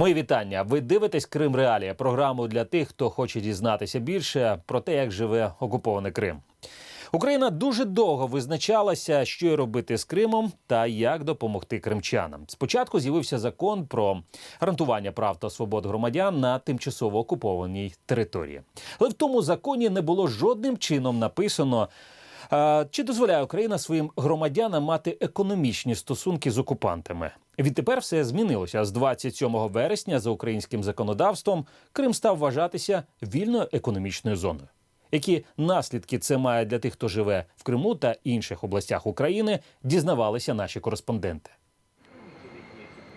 Мої вітання. Ви дивитесь Крим Реалія, програму для тих, хто хоче дізнатися більше про те, як живе окупований Крим. Україна дуже довго визначалася, що й робити з Кримом та як допомогти кримчанам. Спочатку з'явився закон про гарантування прав та свобод громадян на тимчасово окупованій території. Але в тому законі не було жодним чином написано. Чи дозволяє Україна своїм громадянам мати економічні стосунки з окупантами? Відтепер все змінилося з 27 вересня. За українським законодавством Крим став вважатися вільною економічною зоною. Які наслідки це має для тих, хто живе в Криму та інших областях України, дізнавалися наші кореспонденти.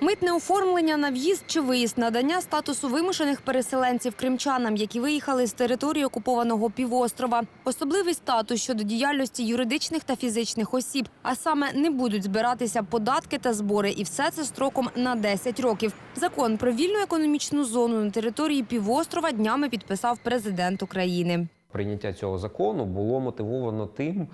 Митне оформлення на в'їзд чи виїзд, надання статусу вимушених переселенців кримчанам, які виїхали з території окупованого півострова, особливий статус щодо діяльності юридичних та фізичних осіб, а саме не будуть збиратися податки та збори, і все це строком на 10 років. Закон про вільну економічну зону на території півострова днями підписав президент України. Прийняття цього закону було мотивовано тим,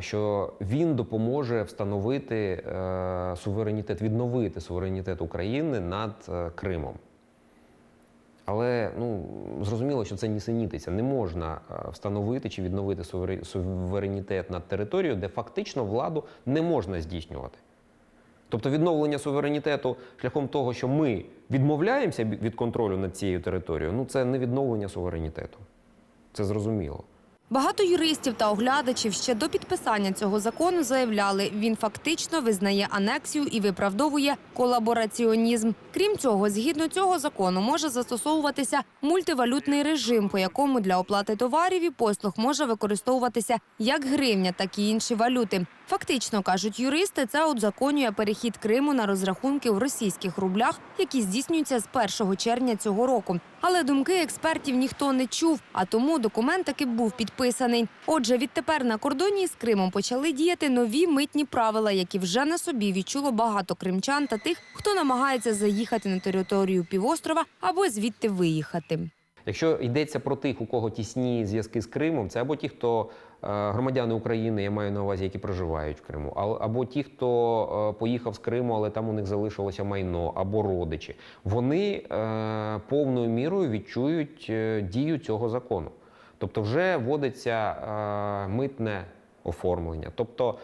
що він допоможе встановити е, суверенітет, відновити суверенітет України над е, Кримом. Але ну, зрозуміло, що це нісенітиця. Не можна е, встановити чи відновити суверенітет над територією, де фактично владу не можна здійснювати. Тобто відновлення суверенітету шляхом того, що ми відмовляємося від контролю над цією територією, ну це не відновлення суверенітету. Це зрозуміло. Багато юристів та оглядачів ще до підписання цього закону заявляли, він фактично визнає анексію і виправдовує колабораціонізм. Крім цього, згідно цього закону може застосовуватися мультивалютний режим, по якому для оплати товарів і послуг може використовуватися як гривня, так і інші валюти. Фактично кажуть юристи, це узаконює перехід Криму на розрахунки у російських рублях, які здійснюються з 1 червня цього року. Але думки експертів ніхто не чув, а тому документ таки був підписаний. Отже, відтепер на кордоні з Кримом почали діяти нові митні правила, які вже на собі відчуло багато кримчан та тих, хто намагається заїхати на територію півострова або звідти виїхати. Якщо йдеться про тих, у кого тісні зв'язки з Кримом, це або ті, хто е, громадяни України, я маю на увазі, які проживають в Криму, або ті, хто е, поїхав з Криму, але там у них залишилося майно, або родичі, вони е, повною мірою відчують дію цього закону. Тобто, вже вводиться митне оформлення. Тобто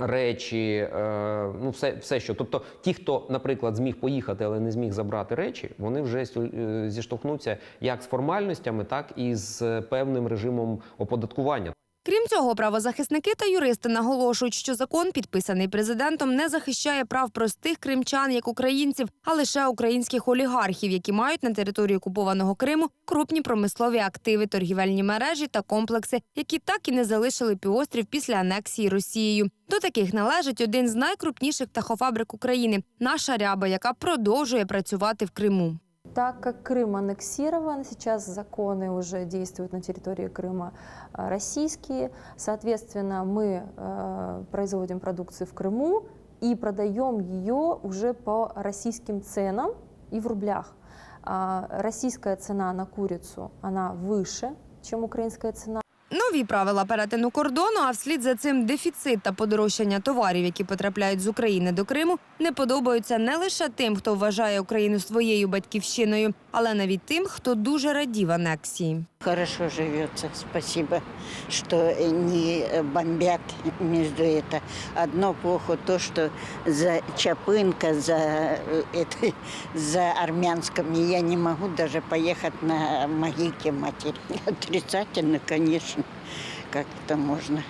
речі, е, ну все, все що. Тобто, ті, хто, наприклад, зміг поїхати, але не зміг забрати речі, вони вже е, зіштовхнуться як з формальностями, так і з певним режимом оподаткування. Крім цього, правозахисники та юристи наголошують, що закон, підписаний президентом, не захищає прав простих кримчан як українців, а лише українських олігархів, які мають на території окупованого Криму крупні промислові активи, торгівельні мережі та комплекси, які так і не залишили півострів після анексії Росією. До таких належить один з найкрупніших птахофабрик України наша ряба, яка продовжує працювати в Криму. Так как Крым аннексирован, сейчас законы уже действуют на территории Крыма э, российские. Соответственно, мы э, производим продукцию в Крыму и продаем ее уже по российским ценам и в рублях. А Российская цена на курицу, она выше, чем украинская цена. Нові правила перетину кордону, а вслід за цим дефіцит та подорожчання товарів, які потрапляють з України до Криму, не подобаються не лише тим, хто вважає Україну своєю батьківщиною, але навіть тим, хто дуже радів анексії. Хорошо живется, спасибо, что не бомбят между это. Одно плохо то, что за Чапынка, за, э, это, за армянском я не могу даже поехать на могилке матери. Отрицательно, конечно, Как это можно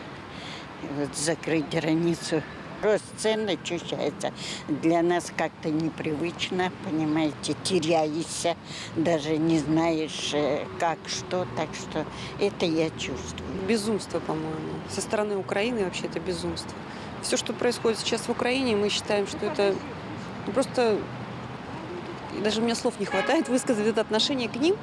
вот, закрыть границу. Рост цен ощущается. Для нас как-то непривычно, понимаете, теряешься, даже не знаешь, э, как, что, так что это я чувствую. безумство, по-моему. Со стороны Украины вообще это безумство. Все, что происходит сейчас в Украине, мы считаем, что это просто... Даже у меня слов не хватает высказать это отношение к ним.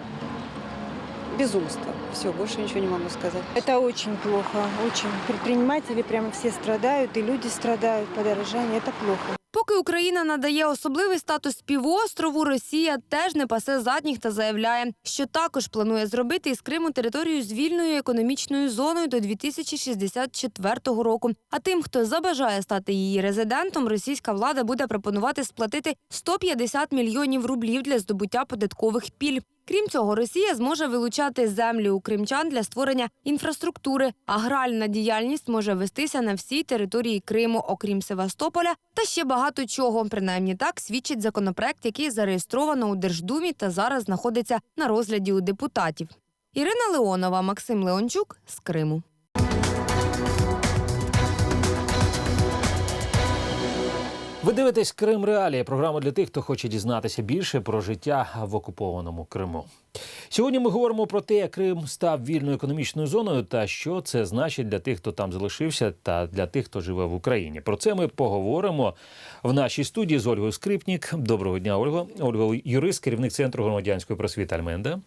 Безумство. Все, больше ничего не могу сказать. Это очень плохо, очень. Предприниматели прямо все страдают, и люди страдают, подорожание, это плохо. Поки Україна надає особливий статус півострову, Росія теж не пасе задніх та заявляє, що також планує зробити із Криму територію з вільною економічною зоною до 2064 року. А тим, хто забажає стати її резидентом, російська влада буде пропонувати сплатити 150 мільйонів рублів для здобуття податкових пільг. Крім цього, Росія зможе вилучати землі у кримчан для створення інфраструктури. Агральна діяльність може вестися на всій території Криму, окрім Севастополя, та ще багато чого. Принаймні так свідчить законопроект, який зареєстровано у Держдумі та зараз знаходиться на розгляді у депутатів. Ірина Леонова, Максим Леончук з Криму. Ви дивитесь Крим Реалії, програму для тих, хто хоче дізнатися більше про життя в окупованому Криму. Сьогодні ми говоримо про те, як Крим став вільною економічною зоною та що це значить для тих, хто там залишився, та для тих, хто живе в Україні. Про це ми поговоримо в нашій студії з Ольгою Скрипнік. Доброго дня, Ольго. Ольга юрист, керівник центру громадянської просвіти Альменда,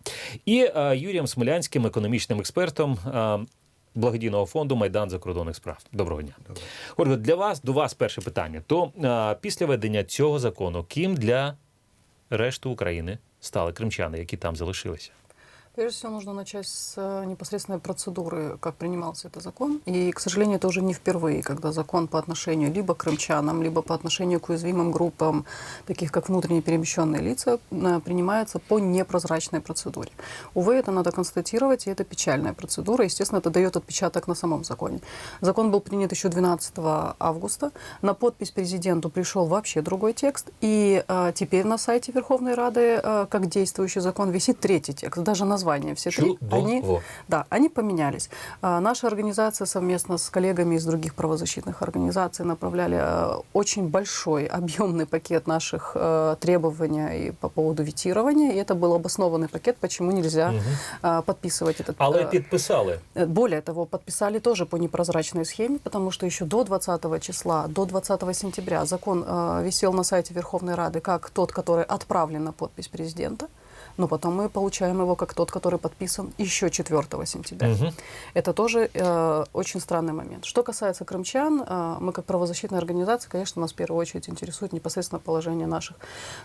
і е, Юрієм Смолянським, економічним експертом. Благодійного фонду Майдан закордонних справ. Доброго дня. Ольга, для вас до вас перше питання. То а, після ведення цього закону, ким для решти України стали кримчани, які там залишилися? Прежде всего, нужно начать с э, непосредственной процедуры, как принимался этот закон. И, к сожалению, это уже не впервые, когда закон по отношению либо к крымчанам, либо по отношению к уязвимым группам, таких как внутренне перемещенные лица, э, принимается по непрозрачной процедуре. Увы, это надо констатировать, и это печальная процедура. Естественно, это дает отпечаток на самом законе. Закон был принят еще 12 августа. На подпись президенту пришел вообще другой текст. И э, теперь на сайте Верховной Рады, как действующий закон, висит третий текст. Даже название все три, они, да, они поменялись. А, Наша организация совместно с коллегами из других правозащитных организаций направляли э, очень большой, объемный пакет наших э, требований и по поводу ветирования. И это был обоснованный пакет, почему нельзя э, подписывать этот Але э, підписали. Э, Более того, подписали тоже по непрозрачной схеме, потому что еще до 20 числа, до 20 сентября закон висел на сайте Верховной Рады как тот, который отправлен на подпись президента, но потом мы получаем его как тот, который подписан еще 4 сентября. Мгм. Это тоже э, очень странный момент. Что касается крымчан, э, мы как правозащитная организация, конечно, нас в первую очередь интересует непосредственно положение наших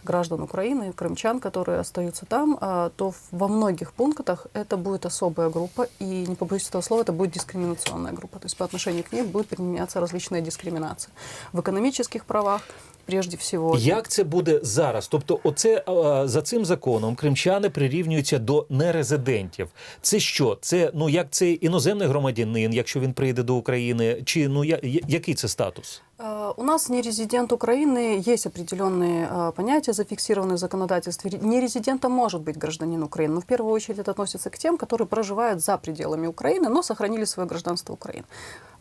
граждан Украины, крымчан, которые остаются там, э, то во многих пунктах это будет особая группа, и не побоюсь этого слова, это будет дискриминационная группа. То есть по отношению к ней будет применяться различная дискриминация. В экономических правах, прежде всего. Як це буде зараз? Тобто, оце за цим законом кримчани прирівнюються до нерезидентів. Це що? Це ну як це іноземний громадянин, якщо він прийде до України, чи ну я- який це статус? Э, У нас нерезидент Украины, есть определенные э, понятия, зафиксированные в законодательстве. Ре- Нерезидентом может быть гражданин Украины, но в первую очередь это относится к тем, которые проживают за пределами Украины, но сохранили свое гражданство Украины.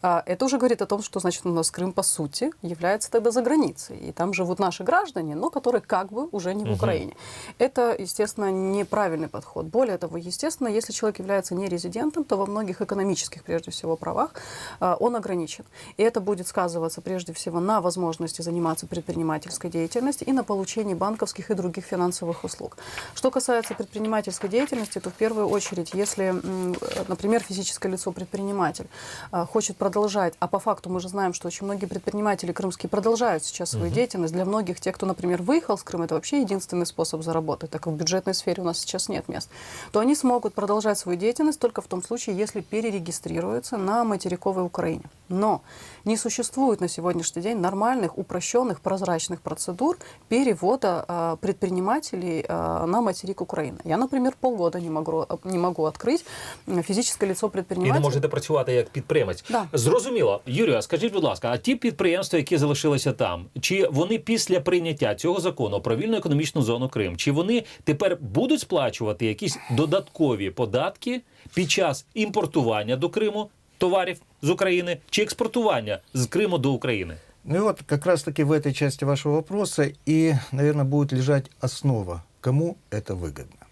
А, Это уже говорит о том, что значит у нас Крым по сути является тогда за границей, и там живут наши граждане, но которые как бы уже не в. Украине. Это, естественно, неправильный подход. Более того, естественно, если человек является нерезидентом, то во многих экономических, прежде всего, правах а, он ограничен. И это будет сказываться прежде всего на возможности заниматься предпринимательской деятельностью и на получении банковских и других финансовых услуг. Что касается предпринимательской деятельности, то в первую очередь, если, э, например, физическое лицо-предприниматель а, хочет продолжать, а по факту мы же знаем, что очень многие предприниматели крымские продолжают сейчас свою деятельность. Для многих, тех, кто, например, выехал с Крыма, это вообще единственный способ заработать, так как в бюджетной сфере у нас сейчас нет мест, то они смогут продолжать свою деятельность только в том случае, если перерегистрируются на материковой Украине. Но не существует на сегодняшний день нормальных, упрощенных, прозрачных процедур перевода э, предпринимателей э, на материк Украины. Я, например, полгода не могу, не могу открыть м, физическое лицо І не предпринимателя. можете працювати як підприємець. Да. Зрозуміло, Юрію, а скажіть, будь ласка, а ті підприємства, які залишилися там, чи вони після прийняття цього закону про вільну економічну зону Крим, чи вони тепер будуть сплачувати якісь додаткові податки під час імпортування до Криму товарів з України чи експортування з Криму до України? Ну и вот как раз-таки в этой части вашего вопроса и, наверное, будет лежать основа, кому это выгодно.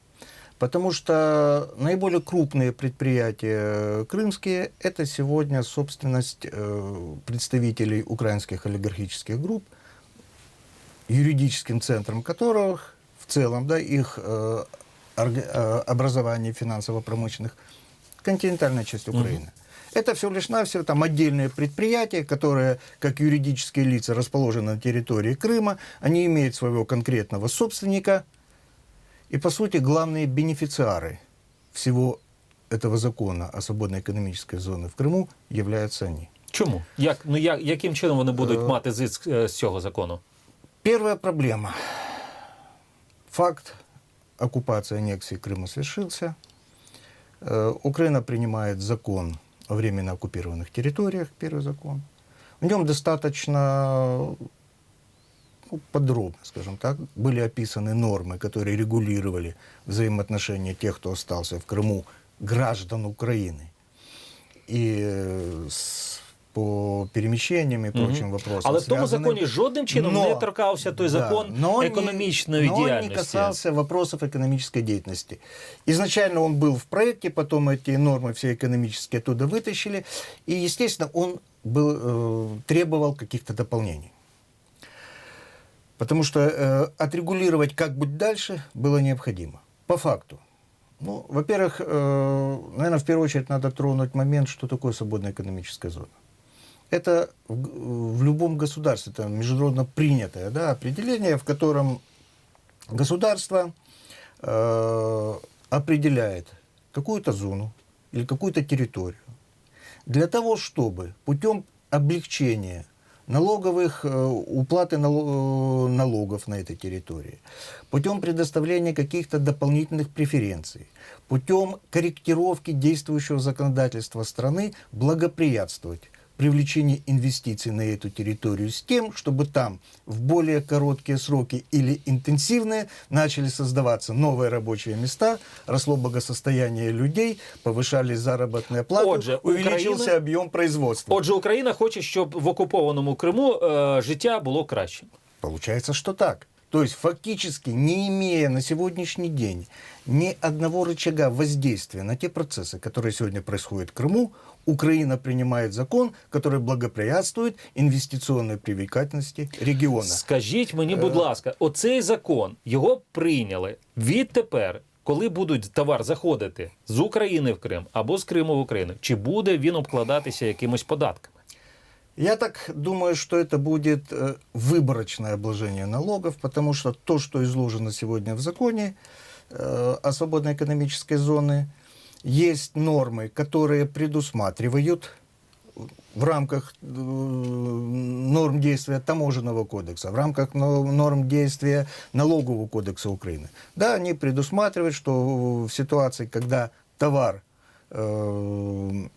Потому что наиболее крупные предприятия крымские – это сегодня собственность э, представителей украинских олигархических групп, юридическим центром которых в целом, да, их э, орга- э, образование финансово-промышленных, континентальная часть Украины. Это всего лишь навсего там отдельные предприятия, которые, как юридические лица, расположены на территории Крыма. Они имеют своего конкретного собственника. И, по сути, главные бенефициары всего этого закона о свободной экономической зоне в Крыму являются они. Чому? Як, ну, як, яким чином вони будуть Е. мати зиск е, з цього закону? Первая проблема. Факт оккупации аннексии Крыма свершился. Э, Украина принимает закон о временно оккупированных территориях, первый закон. В нем достаточно ну, подробно, скажем так, были описаны нормы, которые регулировали взаимоотношения тех, кто остался в Крыму, граждан Украины. И с- по перемещениям и Мгм. прочим вопросам. Але в тому связанным. законі жодним чином Но- не торкався той Да, закон но не- економічної но он не діяльності. касался вопросов экономической деятельности. Изначально он был в проекте, потом эти нормы все экономические оттуда вытащили, и, естественно, он был, э, требовал каких-то дополнений. Потому что э, отрегулировать, как быть дальше, было необходимо. По факту. Ну, во-первых, э, наверное, в первую очередь надо тронуть момент, что такое свободная экономическая зона. Это в, в любом государстве, это международно принятое да, определение, в котором государство э, определяет какую-то зону или какую-то территорию. Для того, чтобы путем облегчения налоговых, э, уплаты э, налогов на этой территории, путем предоставления каких-то дополнительных преференций, путем корректировки действующего законодательства страны благоприятствовать привлечению инвестиций на эту территорию с тем, чтобы там в более короткие сроки или интенсивные начали создаваться новые рабочие места, росло благосостояние людей, повышались заработные платы, Отже, увеличился Украина- объем производства. Отже, Україна хоче, щоб в окупованому Криму е, життя було кращим. Получается, что так. То есть фактически, не имея на сегодняшний день ни одного рычага воздействия на те процессы, которые сегодня происходят в Крыму, Украина принимает закон, который благоприятствует инвестиционной привлекательности региона. Скажіть мені, будь ласка, оцей закон його прийняли відтепер, коли будуть товар заходити з України в Крим або з Криму в Україну, чи буде він обкладатися якимось податками? Я так думаю, что это будет э, выборочное обложение налогов, потому что то, что изложено сегодня в законе э, о свободной экономической зоне, есть нормы, которые предусматривают в рамках э, норм действия таможенного кодекса, в рамках но- норм действия налогового кодекса Украины. Да, они предусматривают, что в ситуации, когда товар э,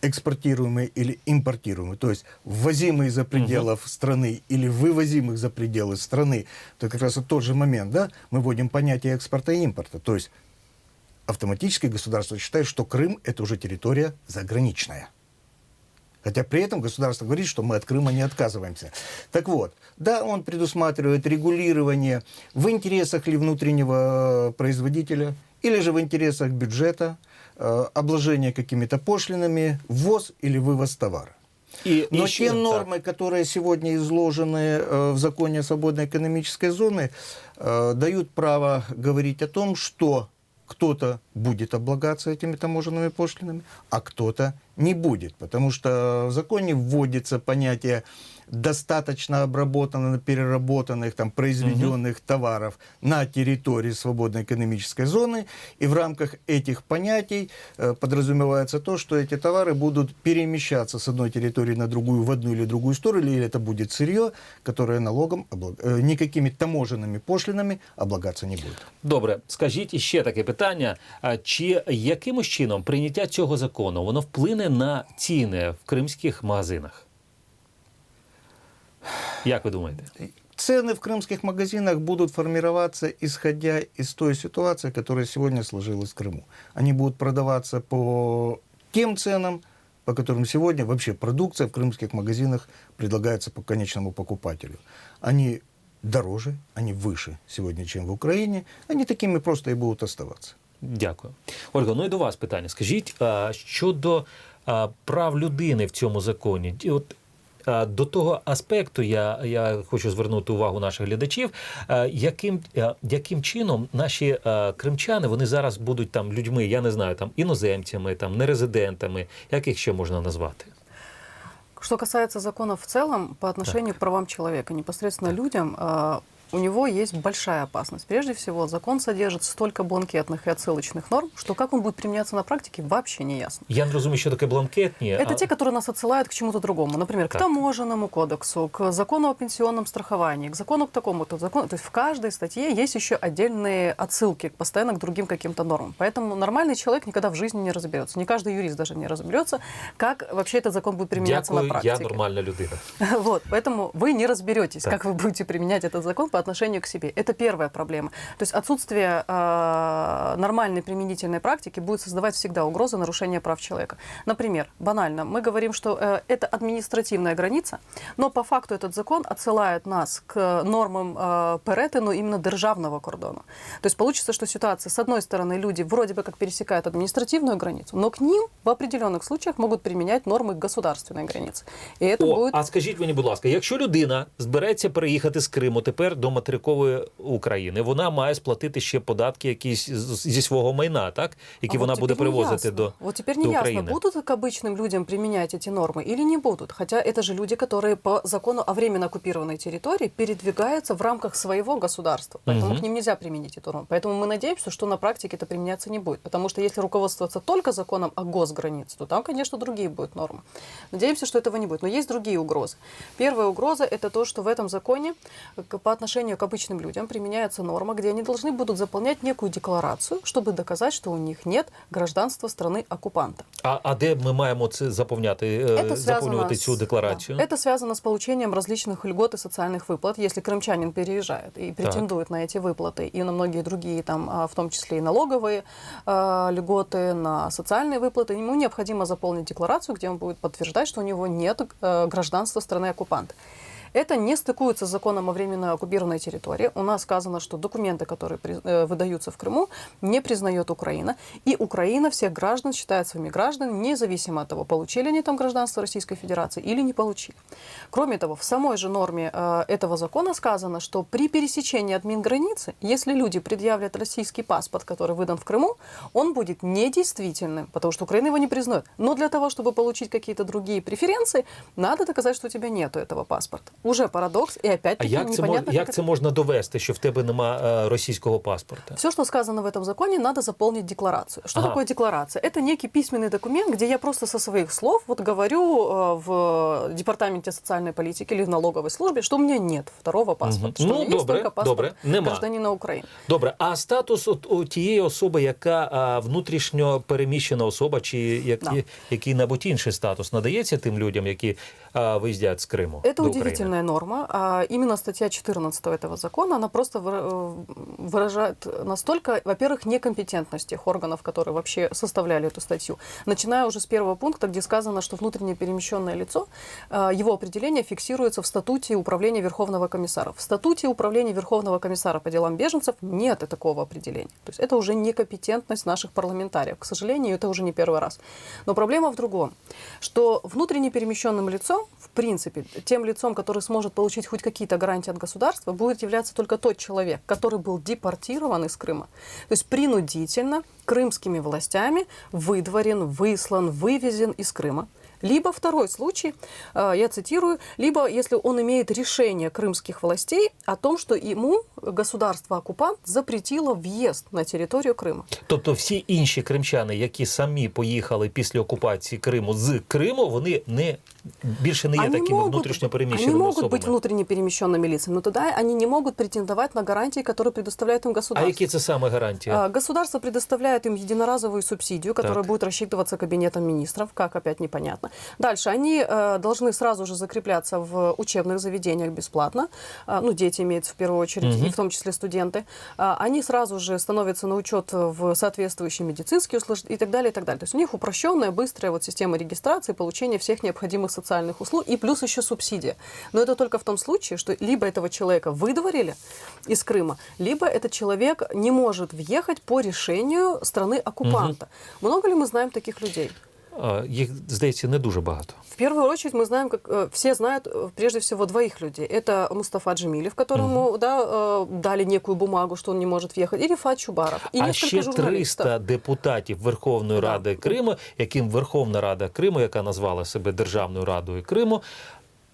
экспортируемый или импортируемый, то есть ввозимый за пределов страны или вывозимых за пределы страны, то как раз вот тот же момент, да, мы вводим понятие экспорта и импорта. То есть автоматически государство считает, что Крым это уже территория заграничная. Хотя при этом государство говорит, что мы от Крыма не отказываемся. Так вот, да, он предусматривает регулирование в интересах ли внутреннего производителя, или же в интересах бюджета, э, обложение какими-то пошлинами, ввоз или вывоз товара. І, Но і ще- те так. нормы, которые сегодня изложены э, в законе о свободной экономической зоне, э, дают право говорить о том, что кто-то будет облагаться этими таможенными пошлинами, а кто-то не будет. Потому что в законе вводится понятие достаточно обработанных, переработанных, там, произведенных товаров на территории свободной экономической зоны. И в рамках этих понятий э, подразумевается то, что эти товары будут перемещаться с одной территории на другую, в одну или другую сторону, или это будет сырье, которое налогом, облаг- э, никакими таможенными пошлинами облагаться не будет. Добре, скажіть іще таке питання: а чи якимось чином прийняття цього закону воно вплине на ціни в кримських магазинах? Як ви думаєте? Цены в крымских магазинах будут формироваться, исходя из той ситуации, которая сегодня сложилась в Крыму. Они будут продаваться по тем ценам, по которым сегодня вообще продукция в крымских магазинах предлагается по конечному покупателю. Они дороже, они выше сегодня, чем в Украине. Они такими просто и будут оставаться. Дякую. Ольга, ну і до вас питання. Скажіть, а, щодо а, прав людини в цьому законі, Ті- от, е, до того аспекту я, я хочу звернути увагу наших глядачів, яким, яким чином наші кримчани вони зараз будуть там людьми, я не знаю, там іноземцями, там нерезидентами, як їх ще можна назвати? Что касается законов в целом по отношению к правам человека, непосредственно людям, а, у него есть большая опасность. Прежде всего, закон содержит столько бланкетных и отсылочных норм, что как он будет применяться на практике, вообще не ясно. Я не розумію, що таке бланкетні. Это а- те, которые нас отсылают к чему-то другому. Например, к Так. таможенному кодексу, к закону о пенсионном страховании, к закону к такому-то закону. То есть в каждой статье есть еще отдельные отсылки постоянно к другим каким-то нормам. Поэтому нормальный человек никогда в жизни не разберется. Не каждый юрист даже не разберется, как вообще этот закон будет применяться Дякую, на практике. я нормальна людина. Вот, поэтому вы не разберетесь, Так. как вы будете применять этот закон по отношению к себе. Это первая проблема. То есть отсутствие э, нормальной применительной практики будет создавать всегда угрозы нарушения прав человека. Например, банально, мы говорим, что э, это административная граница, но по факту этот закон отсылает нас к нормам э, перетину именно державного кордона. То есть получится, что ситуация, с одной стороны, люди вроде бы как пересекают административную границу, но к ним в определенных случаях могут применять нормы государственной границы. И это О, будет а скажіть мені, будь ласка, якщо людина збереться переїхати з Криму тепер до материкової України, вона має сплатити ще податки якісь з- зі свого майна, так? Які А вона вот буде теперь не привозити ясно. до, Вот теперь до не ясно, України. будут к обычным людям применять эти нормы или не будут. Хотя это же люди, которые по закону о временно оккупированной территории передвигаются в рамках своего государства. Поэтому Мгм. к ним нельзя применить эту норму. Поэтому мы надеемся, что на практике это применяться не будет. Потому что если руководствоваться только законом о госгранице, то там, конечно, другие будут нормы. Надеемся, что этого не будет. Но есть другие угрозы. Первая угроза – это то, что в этом законе к- по отношению к обычным людям применяется норма, где они должны будут заполнять некую декларацию, чтобы доказать, что у них нет гражданства страны-оккупанта. А, а де ми маємо це заповняти, е, Это связано заповнювати с- цю декларацію? да. Это связано с получением различных льгот и социальных выплат, если крымчанин переезжает и претендует на эти выплаты и на многие другие, там, а, в том числе и налоговые а, льготы, на социальные выплаты. Ему необходимо заполнить декларацию, где он будет подтверждать, что у него нет э, гражданства страны-оккупанта. Это не стыкуется с законом о временно оккупированной территории. У нас сказано, что документы, которые при- э, выдаются в Крыму, не признает Украина. И Украина всех граждан считает своими гражданами, независимо от того, получили они там гражданство Российской Федерации или не получили. Кроме того, в самой же норме э, этого закона сказано, что при пересечении админграницы, если люди предъявят российский паспорт, который выдан в Крыму, он будет недействительным, потому что Украина его не признает. Но для того, чтобы получить какие-то другие преференции, надо доказать, что у тебя нету этого паспорта. Уже парадокс, и А опять-таки як це, мож, непонятно, як как це это... можна довести, що в тебе нема е, російського паспорта? Все, что сказано в этом законе, надо заполнить декларацию. Что Ага. такое декларация? Это некий письменный документ, где я просто со своих слов вот говорю э, в департаменте социальной политики или в налоговой службе, что у меня нет второго паспорта, Мгм. что Ну, у меня есть добре, только паспорт добре. Нема. гражданина Украины. Добре, а статус от, у тієї особи, яка а, внутрішньо переміщена особа, чи як, Да. який-небудь інший статус надається тим людям, які а, виїздять з Криму? Это до Удивительная норма. А именно статья 14 этого закона, она просто э, выражает настолько, во-первых, некомпетентность тех органов, которые вообще составляли эту статью. Начиная уже с первого пункта, где сказано, что внутренне перемещенное лицо, э, его определение фиксируется в статуте управления Верховного комиссара. В статуте управления Верховного комиссара по делам беженцев нет такого определения. То есть это уже некомпетентность наших парламентариев. К сожалению, это уже не первый раз. Но проблема в другом, что внутренне перемещенным лицом, в принципе, тем лицом, который сможет получить хоть какие-то гарантии от государства, будет являться только тот человек, который был депортирован из Крыма. То есть принудительно крымскими властями выдворен, выслан, вывезен из Крыма. Либо второй случай, э, я цитирую, либо если он имеет решение крымских властей о том, что ему государство-оккупант запретило въезд на территорию Крыма. Тобто всі інші кримчани, які самі поїхали після окупації Криму з Криму, вони не більше не є такими внутрішньо они переміщеними могут особами. быть внутренне перемещенными лицами, но тогда они не могут претендовать на гарантии, которые предоставляет им А государство. які це саме гарантії? А, Государство предоставляет им единоразовую субсидию, которая Так. будет рассчитываться кабинетом министров, как опять непонятно. Дальше они э, должны сразу же закрепляться в учебных заведениях бесплатно. А, ну, дети имеются в первую очередь, Мгм. и в том числе студенты. А, они сразу же становятся на учет в соответствующие медицинские услуги и так далее, и так далее. То есть у них упрощенная, быстрая вот система регистрации, получения всех необходимых социальных услуг и плюс еще субсидия. Но это только в том случае, что либо этого человека выдворили из Крыма, либо этот человек не может въехать по решению страны оккупанта. Много ли мы знаем таких людей? Е, Їх здається не дуже багато. В первую очередь мы знаем, как э, все знают э, прежде всего двоих людей. Это Мустафа Джемилев, которому да, э, дали некую бумагу, что он не может въехать, и Рифат Чубаров. И а несколько ще журналистов. 300 депутатів Верховної Да. Ради Криму, яким Верховна Рада Криму, яка назвала себе Державною Радою Криму,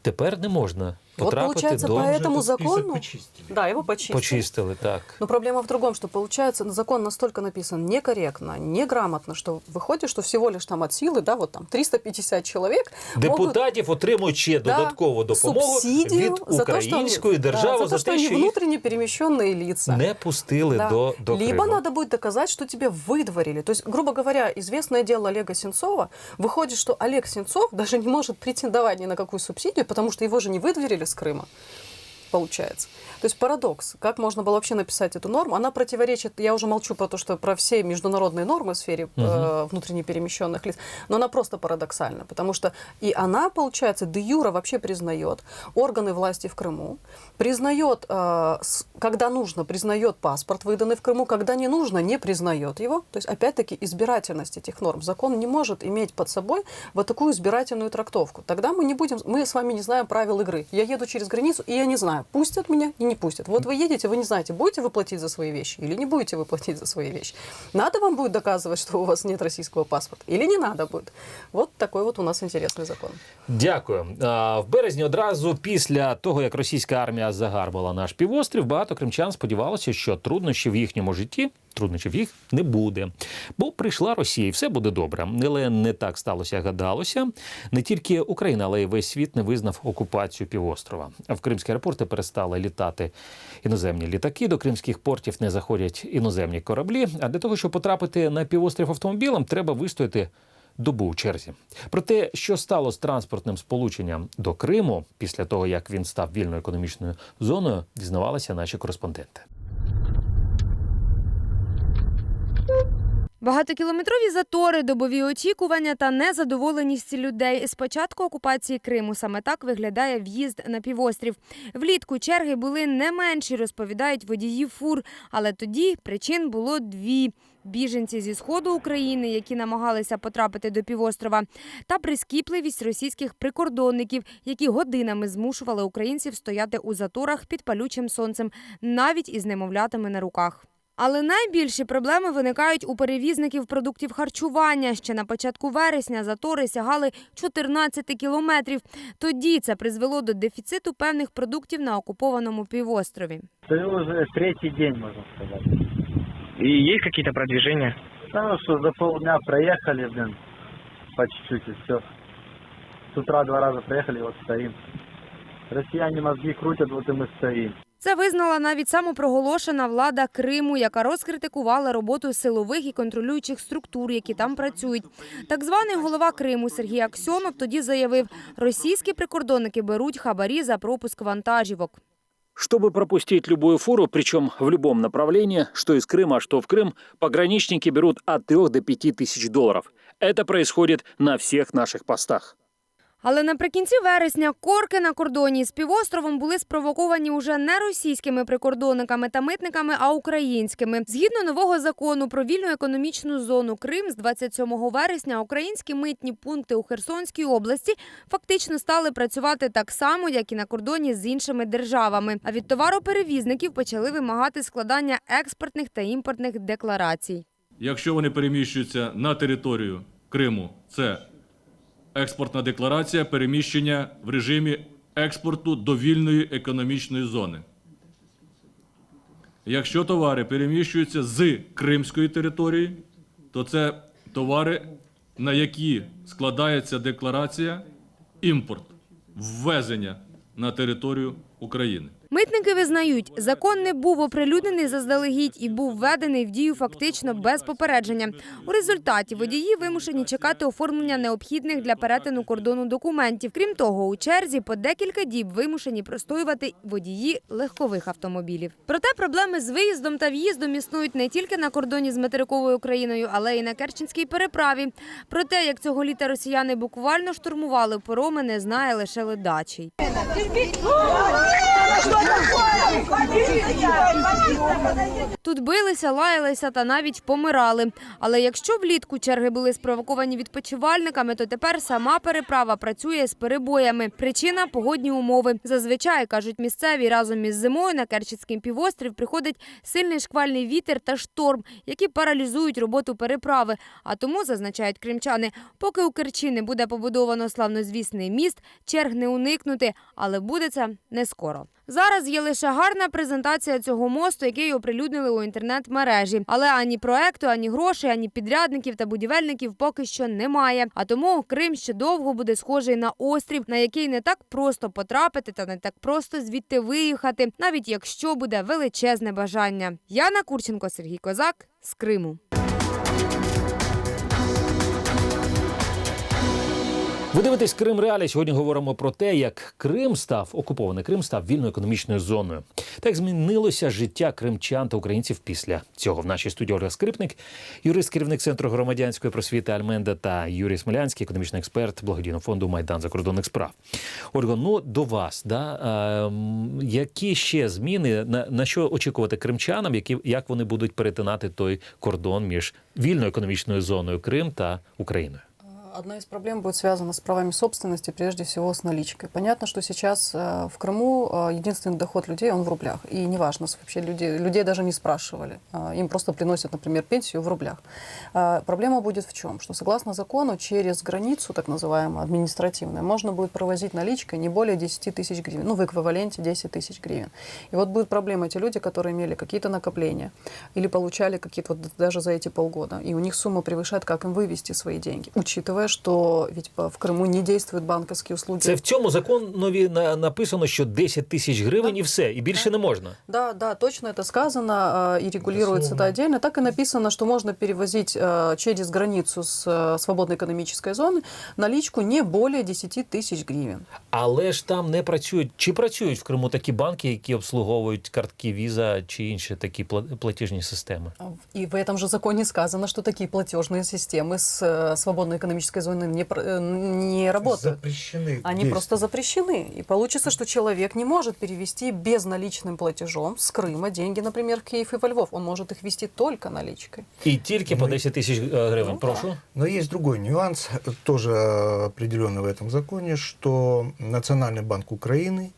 тепер не можна Вот потрапити получается, до по этому закону... Да, его почистили. почистили. Так Но проблема в другом, что получается закон настолько написан некорректно, неграмотно, что выходит, что всего лишь там от силы, да, вот там 350 человек могут депутатів отримують ще да, додаткову допомогу субсидию від за то, что они- української да, держави за то, что те, они що їх внутренне перемещенные лица. не пустили Да. до, до Либо Криму. надо будет доказать, что тебя выдворили. То есть, грубо говоря, известное дело Олега Сенцова, выходит, что Олег Сенцов даже не может претендовать ни на какую субсидию, потому что его же не выдворили с Крыма. Получается. То есть парадокс. Как можно было вообще написать эту норму? Она противоречит, я уже молчу про то, что про все международные нормы в сфере э, внутренне перемещенных лиц, но она просто парадоксальна, потому что и она, получается, де юра вообще признает органы власти в Крыму, признает, э, когда нужно, признает паспорт, выданный в Крыму, когда не нужно, не признает его. То есть, опять-таки, избирательность этих норм. Закон не может иметь под собой вот такую избирательную трактовку. Тогда мы не будем, мы с вами не знаем правил игры. Я еду через границу, и я не знаю, пустят меня и не пустят. Вот вы едете, вы не знаете, будете вы платить за свои вещи или не будете вы платить за свои вещи. Надо вам будет доказывать, что у вас нет российского паспорта или не надо будет. Вот такой вот у нас интересный закон. Дякую. А, В березні одразу після того, як російська армія загарбала наш півострів, багато кримчан сподівалося, що труднощів в їхньому житті, труднощів їх не буде. Бо прийшла Росія, і все буде добре. Але не так сталося, гадалося. Не тільки Україна, але й весь світ не визнав окупацію півострова. В кримські аеропорти перестали літати іноземні літаки. До кримських портів не заходять іноземні кораблі. А для того, щоб потрапити на півострів автомобілем, треба вистояти добу у черзі. Про те, що стало з транспортним сполученням до Криму після того, як він став вільною економічною зоною, дізнавалися наші кореспонденти. Багатокілометрові затори, добові очікування та незадоволеність людей з початку окупації Криму. Саме так виглядає в'їзд на півострів. Влітку черги були не менші, розповідають водії фур. Але тоді причин було дві. Біженці зі сходу України, які намагалися потрапити до півострова, та прискіпливість російських прикордонників, які годинами змушували українців стояти у заторах під палючим сонцем, навіть із немовлятами на руках. Але найбільші проблеми виникають у перевізників продуктів харчування. Ще на початку вересня затори сягали 14 кілометрів. Тоді це призвело до дефіциту певних продуктів на окупованому півострові. Это уже третий день, можно сказать. И есть какие-то продвижения? Ну, что за полдня проехали, блин, по чуть-чуть и все. С утра два раза проехали, вот стоим. Россияне мозги крутят, вот и мы стоим. Це визнала навіть самопроголошена влада Криму, яка розкритикувала роботу силових і контролюючих структур, які там працюють. Так званий голова Криму Сергій Аксьонов тоді заявив, російські прикордонники беруть хабарі за пропуск вантажівок. Чтобы пропустить любую фуру, причем в любом направлении, что из Крыма, что в Крым, пограничники берут от 3 до 5 тысяч долларов. Это происходит на всех наших постах. Але наприкінці вересня корки на кордоні з півостровом були спровоковані уже не російськими прикордонниками та митниками, а українськими. Згідно нового закону про вільну економічну зону Крим з 27 вересня українські митні пункти у Херсонській області фактично стали працювати так само, як і на кордоні з іншими державами. А від товароперевізників почали вимагати складання експортних та імпортних декларацій. Якщо вони переміщуються на територію Криму, це експортна декларація переміщення в режимі експорту до вільної економічної зони. Якщо товари переміщуються з Кримської території, то це товари, на які складається декларація імпорт, ввезення на територію України. Митники визнають, закон не був оприлюднений заздалегідь і був введений в дію фактично без попередження. У результаті водії вимушені чекати оформлення необхідних для перетину кордону документів. Крім того, у черзі по декілька діб вимушені простоювати водії легкових автомобілів. Проте проблеми з виїздом та в'їздом існують не тільки на кордоні з материковою Україною, але й на Керченській переправі. Про те, як цього літа росіяни буквально штурмували пороми, не знає лише ледачий. Тут билися, лаялися та навіть помирали. Але якщо влітку черги були спровоковані відпочивальниками, то тепер сама переправа працює з перебоями. Причина погодні умови. Зазвичай кажуть місцеві разом із зимою на Керченський півострів приходить сильний шквальний вітер та шторм, які паралізують роботу переправи. А тому зазначають кримчани, поки у Керчі не буде побудовано славнозвісний міст, черг не уникнути, але буде це не скоро. Зараз є лише гарна презентація цього мосту, який оприлюднили у інтернет-мережі. Але ані проекту, ані грошей, ані підрядників та будівельників поки що немає. А тому Крим ще довго буде схожий на острів, на який не так просто потрапити та не так просто звідти виїхати, навіть якщо буде величезне бажання. Яна Курченко, Сергій Козак з Криму. Ви дивитесь Крим Реалі. Сьогодні говоримо про те, як Крим став окупований Крим став вільною економічною зоною. Так змінилося життя кримчан та українців після цього. В нашій студії Ольга Скрипник, юрист, керівник центру громадянської просвіти Альменда та Юрій Смолянський, економічний експерт благодійного фонду Майдан закордонних справ. Ольга, ну до вас, да е, які ще зміни на, на що очікувати кримчанам, які як вони будуть перетинати той кордон між вільною економічною зоною Крим та Україною? Одна из проблем будет связана с правами собственности, прежде всего с наличкой. Понятно, что сейчас э, в Крыму э, единственный доход людей, он в рублях. И неважно, вообще люди, людей даже не спрашивали. А, Им просто приносят, например, пенсию в рублях. Проблема будет в чем? Что согласно закону через границу, так называемую, административную, можно будет провозить наличкой не более 10 тысяч гривен. Ну, в эквиваленте 10 тысяч гривен. И вот будет проблема, эти люди, которые имели какие-то накопления или получали какие-то, вот даже за эти полгода, и у них сумма превышает, как им вывести свои деньги, учитывая, что ведь по- в Крыму не действуют банковские услуги. Це в цьому законові на- написано, що 10 тисяч гривень і все, і більше не можна. Да, да, точно это сказано э, и регулируется это отдельно. Так и написано, что можно перевозить э, через границу с э, свободной экономической зоны наличку не более 10 тысяч гривен. Але ж там не працюють. Чи працюють в Криму такі банки, які обслуговують картки Віза чи інші такі пла- платіжні системи? И в этом же законе сказано, что такие платежные системы с э, свободной экономической зоны не, э, не работают. Запрещены. Они действия. просто запрещены. И получится, что человек не может перевести безналичным платежом с Крыма деньги, например, в Киев и во Львов. Он может их вести только наличкой. І тільки по 10 тисяч е, гривень. Ну, Прошу. Но есть другой нюанс, тоже определенный в этом законе, что Национальный банк Украины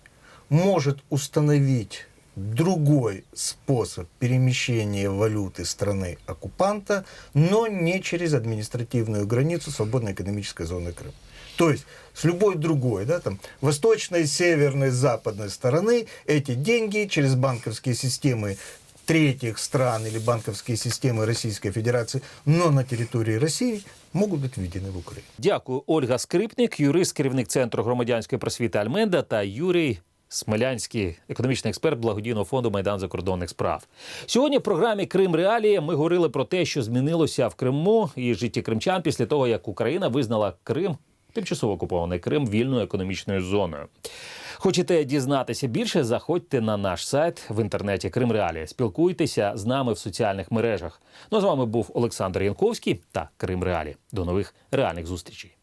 может установить другой способ перемещения валюты страны оккупанта, но не через административную границу свободной экономической зоны Крым. То есть с любой другой, да, там, восточной, северной, западной стороны эти деньги через банковские системы третьих стран или банковские системы Российской Федерации, но на территории России, могут быть введены в Украину. Дякую, Ольга Скрипник, юрист, керівник центру громадянської просвіти Альменда та Юрій. Смелянський, економічний експерт благодійного фонду Майдан закордонних справ. Сьогодні в програмі Крим Реалії ми говорили про те, що змінилося в Криму і житті кримчан після того, як Україна визнала Крим, тимчасово окупований Крим, вільною економічною зоною. Хочете дізнатися більше? Заходьте на наш сайт в інтернеті Крим Реалії. Спілкуйтеся з нами в соціальних мережах. Ну а з вами був Олександр Янковський та Крим Реалі. До нових реальних зустрічей.